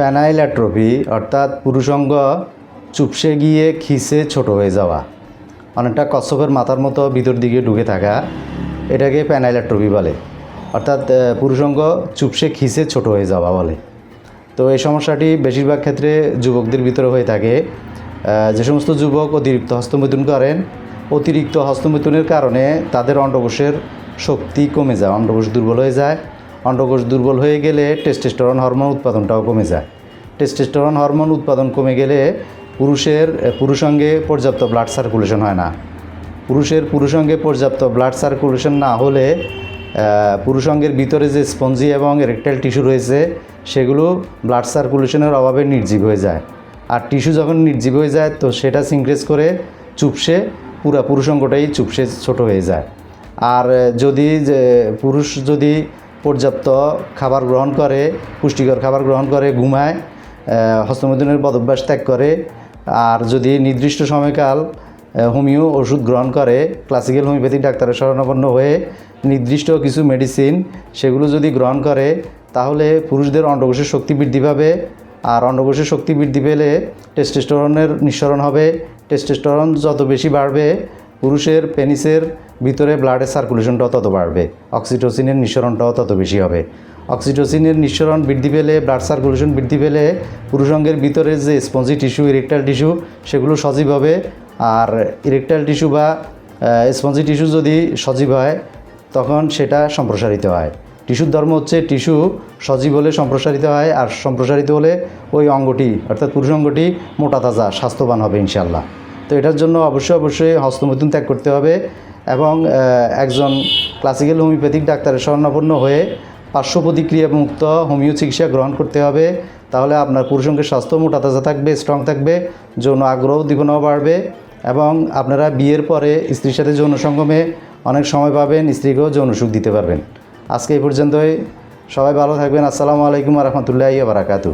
প্যানাইলাট্রফি অর্থাৎ পুরুষঙ্গ চুপসে গিয়ে খিসে ছোট হয়ে যাওয়া। অনেকটা কচ্ছপের মাথার মতো ভিতর দিকে ঢুকে থাকা, এটাকে প্যানাইলাট্রফি বলে। অর্থাৎ পুরুষঙ্গ চুপসে খিসে ছোট হয়ে যাওয়া বলে। তো এই সমস্যাটি বেশিরভাগ ক্ষেত্রে যুবকদের ভিতরে হয়ে থাকে। যে সমস্ত যুবক অতিরিক্ত হস্তমৈথুন করেন, অতিরিক্ত হস্তমৈথুনের কারণে তাদের অন্ডকোষের শক্তি কমে যায়, অন্ডকোষ দুর্বল হয়ে যায়। অন্ডকোষ দুর্বল হয়ে গেলে টেস্টোস্টেরন হরমোন উৎপাদনটাও কমে যায়। টেস্টোস্টেরন হরমোন উৎপাদন কমে গেলে পুরুষের, পুরুষাঙ্গে পর্যাপ্ত ব্লাড সার্কুলেশন হয় না। পুরুষের, পুরুষাঙ্গে পর্যাপ্ত ব্লাড সার্কুলেশন না হলে পুরুষাঙ্গের ভিতরে যে স্পঞ্জি এবং এরেকটাইল টিস্যু রয়েছে, সেগুলো ব্লাড সার্কুলেশনের অভাবে নির্জীব হয়ে যায়। আর টিস্যু যখন নির্জীব হয়ে যায়, তো সেটা সিনক্রেজ করে চুপসে, পুরা পুরুষাঙ্গটাই চুপসে ছোট হয়ে যায়। আর যদি পুরুষ যদি পর্যাপ্ত খাবার গ্রহণ করে পুষ্টিকর খাবার গ্রহণ করে ঘুমায় আহ, হস্তমৈথুনের বদভ্যাস ত্যাগ করে আর যদি নির্দিষ্ট সময়কাল হোমিও ওষুধ গ্রহণ করে ক্লাসিক্যাল হোমিওপ্যাথিক ডাক্তারের শরণাপন্ন হয়ে নির্দিষ্ট কিছু মেডিসিন সেগুলো যদি গ্রহণ করে তাহলে পুরুষদের অন্ডকোষের শক্তি বৃদ্ধি পাবে আর অন্ডকোষের শক্তি বৃদ্ধি পেলে টেস্টোস্টেরনের নিঃসরণ হবে টেস্টোস্টেরন যত বেশি বাড়বে পুরুষের পেনিসের ভিতরে ব্লাডের সার্কুলেশনটাও তত বাড়বে অক্সিটোসিনের নিঃসরণটাও তত বেশি হবে। অক্সিটোসিনের নিঃসরণ বৃদ্ধি পেলে ব্লাড সার্কুলেশন বৃদ্ধি পেলে পুরুষাঙ্গের ভিতরে যে স্পঞ্জি টিস্যু ইরেকটাইল টিস্যু সেগুলো সজীব হবে। আর ইরেকটাল টিস্যু বা স্পঞ্জি টিস্যু যদি সজীব হয়, তখন সেটা সম্প্রসারিত হয়। টিস্যুর ধর্ম হচ্ছে টিস্যু সজীব হলে সম্প্রসারিত হয়, আর সম্প্রসারিত হলে ওই অঙ্গটি, অর্থাৎ পুরুষ অঙ্গটি মোটা তাজা, স্বাস্থ্যবান হবে ইনশাল্লাহ তো এটার জন্য অবশ্যই অবশ্যই হস্তমৈথুন ত্যাগ করতে হবে এবং একজন ক্লাসিক্যাল হোমিওপ্যাথিক ডাক্তারের শরণাপন্ন হয়ে পার্শ্ব প্রতিক্রিয়া মুক্ত হোমিও চিকিৎসা গ্রহণ করতে হবে। তাহলে আপনার পুরুষঙ্গের স্বাস্থ্য মোটা তাজা থাকবে স্ট্রং থাকবে, যৌন আগ্রহ উদ্দীপনাও বাড়বে এবং আপনারা বিয়ের পরে স্ত্রীর সাথে যৌন সঙ্গমে অনেক সময় পাবেন, স্ত্রীকেও যৌন সুখ দিতে পারবেন। আজকে এই পর্যন্তই। সবাই ভালো থাকবেন। আসসালামু আলাইকুম রহমতুল্লাহ বারাকাতু